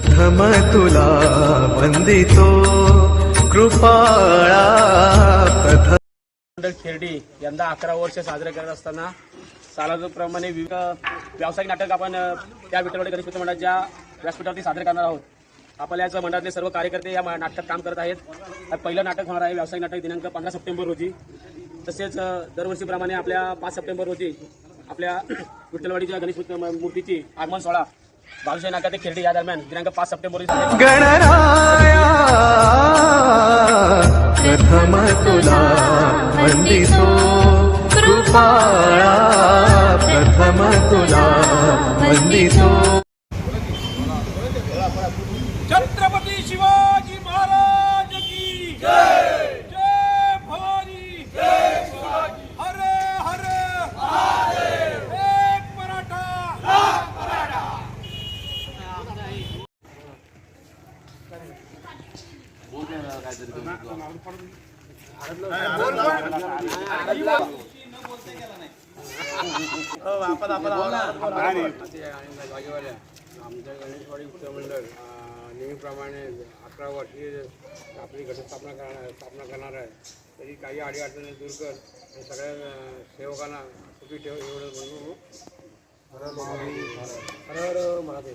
प्रथम तुला वंदितो. कृपाळा प्रथम शिर्डी यंदा अकरा वर्ष साजरे करत असताना सालाप्रमाणे विविध व्यावसायिक नाटक आपण त्या विठ्ठलवाडी गणेश मंडळाच्या व्यासपीठावरती साजरे करणार आहोत. आपल्या मंडळातले सर्व कार्यकर्ते या नाटकात काम करत आहेत. पहिलं नाटक होणार आहे व्यावसायिक नाटक दिनांक पंधरा सप्टेंबर रोजी. तसेच दरवर्षीप्रमाणे आपल्या पाच सप्टेंबर रोजी आपल्या विठ्ठलवाडीच्या गणेश मूर्तीची आगमन सोहळा बालुशाही नाका ते खेरडी या दरम्यान? दिनांक पाच सप्टेंबर रोजी गणराया प्रथम तुला वंदितो. कृपाळा प्रथम तुला वंदितो. आमच्या गणेशवाडी उत्सव नेहमीप्रमाणे अकरा वर्षी आपली घटस्थापना करणार स्थापना करणार आहे तरी काही अडीअडचणी दूर कर आणि सगळ्या सेवकांना सुखी ठेव एवढं म्हणून हर हर महादेव.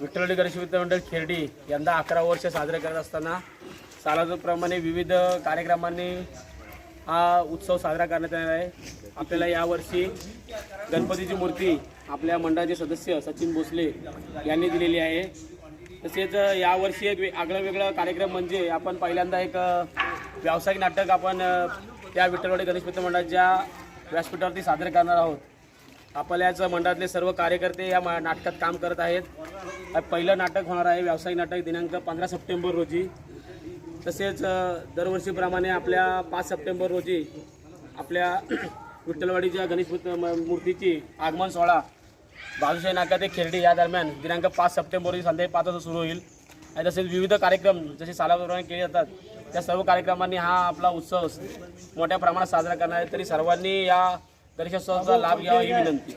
विठ्ठल गणेश विद्यामंडळ मंडळ यंदा अकरा वर्ष साजरे करत असताना सालाप्रमाणे विविध कार्यक्रमांनी हा उत्सव साजरा करण्यात येणार आहे. आपल्याला यावर्षी गणपतीची मूर्ती आपल्या मंडळाचे सदस्य सचिन भोसले यांनी दिलेली आहे. तसेच यावर्षी एक आगळं वेगळं कार्यक्रम म्हणजे आपण पहिल्यांदा एक व्यावसायिक नाटक आपण त्या विठ्ठलवाडी गणेश मित्र मंडळाच्या व्यासपीठावरती सादर करणार आहोत. आपल्याच मंडळातले सर्व कार्यकर्ते या मा- नाटकात काम करत आहेत. पहिलं नाटक होणार आहे व्यावसायिक नाटक दिनांक पंधरा सप्टेंबर रोजी. तसेच दरवर्षीप्रमाणे आपल्या पाच सप्टेंबर रोजी आपल्या विठ्ठलवाडीच्या गणेश म- मूर्तीची आगमन सोहळा बाजूशाही नाका ते खेरडी या दरम्यान दिनांक पाच सप्टेंबर रोजी संध्याकाळी पाच वाजता सुरू होईल. आणि तसेच विविध कार्यक्रम जसे सालाप्रमाणे केले जातात त्या सर्व कार्यक्रमांनी हा आपला उत्सव मोठ्या प्रमाणात साजरा करणार आहे. तरी सर्वांनी या गणेशोत्सवाचा लाभ घ्यावा ही विनंती.